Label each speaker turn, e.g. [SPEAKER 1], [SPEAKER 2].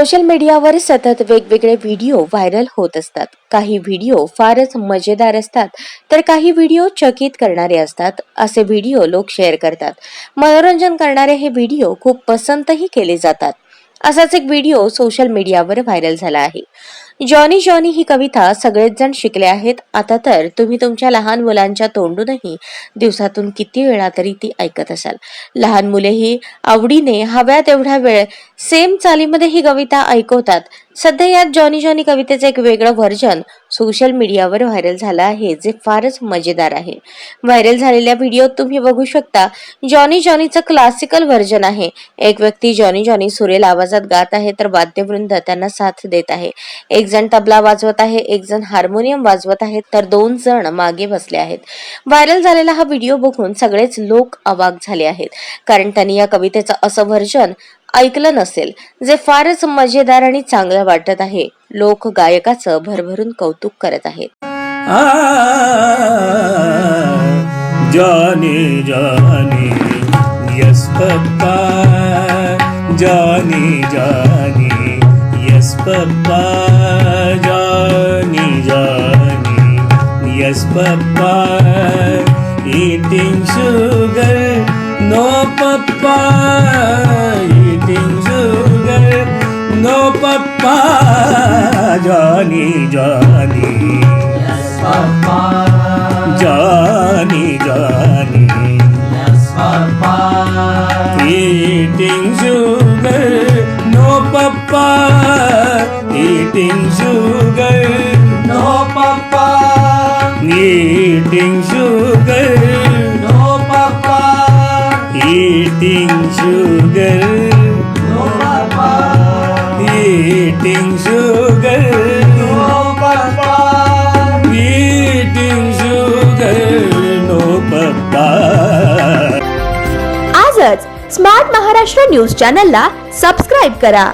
[SPEAKER 1] Social मीडियावर सतत वेगवेगळे व्हिडिओ व्हायरल होत असतात. काही व्हिडिओ फारच मजेदार असतात तर काही व्हिडिओ चकित करणारे असतात असे व्हिडिओ लोक शेअर करतात. मनोरंजन करणारे हे व्हिडिओ खूप पसंतही केले जातात. असाच एक व्हिडिओ सोशल मीडियावर व्हायरल झाला आहे. जॉनी जॉनी ही कविता सगळेच जण शिकले आहेत. आता तर तुम्ही तुमच्या लहान मुलांच्या तोंडूनही दिवसातून किती वेळा तरी ती ऐकत असाल. लहान मुलेही आवडीने हव्या तेवढ्या वेळ सेम चालीमध्ये ही कविता ऐकवतात. सध्या यात जॉनी जॉनी कवितेचं एक वेगळं व्हर्जन सोशल मीडियावर व्हायरल झालं आहे जे फारच मजेदार आहे. व्हायरल झालेल्या व्हिडिओत तुम्ही बघू शकता जॉनी जॉनीचं क्लासिकल व्हर्जन आहे. एक व्यक्ती जॉनी जॉनी सुरेल आवाजात गात आहे तर वाद्यवृंद त्यांना साथ देत आहे. एक जण तबला वाजवत आहे एक जण हार्मोनियम वाजवत आहे तर दोन जण मागे बसले आहेत. व्हायरल झालेला हा व्हिडिओ बघून सगळेच लोक अवाक झाले आहेत. कारण त्यांनी या कवितेचं असं व्हर्जन ऐकलं नसेल जे फारच मजेदार आणि चांगलं वाटत आहे. लोक गायकाचं भरभरून कौतुक करत आहेत.
[SPEAKER 2] जाने जाने यस पप्पा जाने जाने यस पप्पा. Yes, Papa. Eating sugar, no, Papa. Eating sugar, no, Papa. Johnny, Johnny.
[SPEAKER 3] Yes, Papa.
[SPEAKER 2] Johnny, Johnny,
[SPEAKER 3] Yes, Papa.
[SPEAKER 2] eating sugar, no papa, eating eating sugar,
[SPEAKER 3] No, Papa.
[SPEAKER 2] eating sugar,
[SPEAKER 3] No, Papa.
[SPEAKER 2] eating sugar,
[SPEAKER 3] No, Papa.
[SPEAKER 2] eating sugar, no papa.
[SPEAKER 4] आजच smart Maharashtra news चॅनलला subscribe करा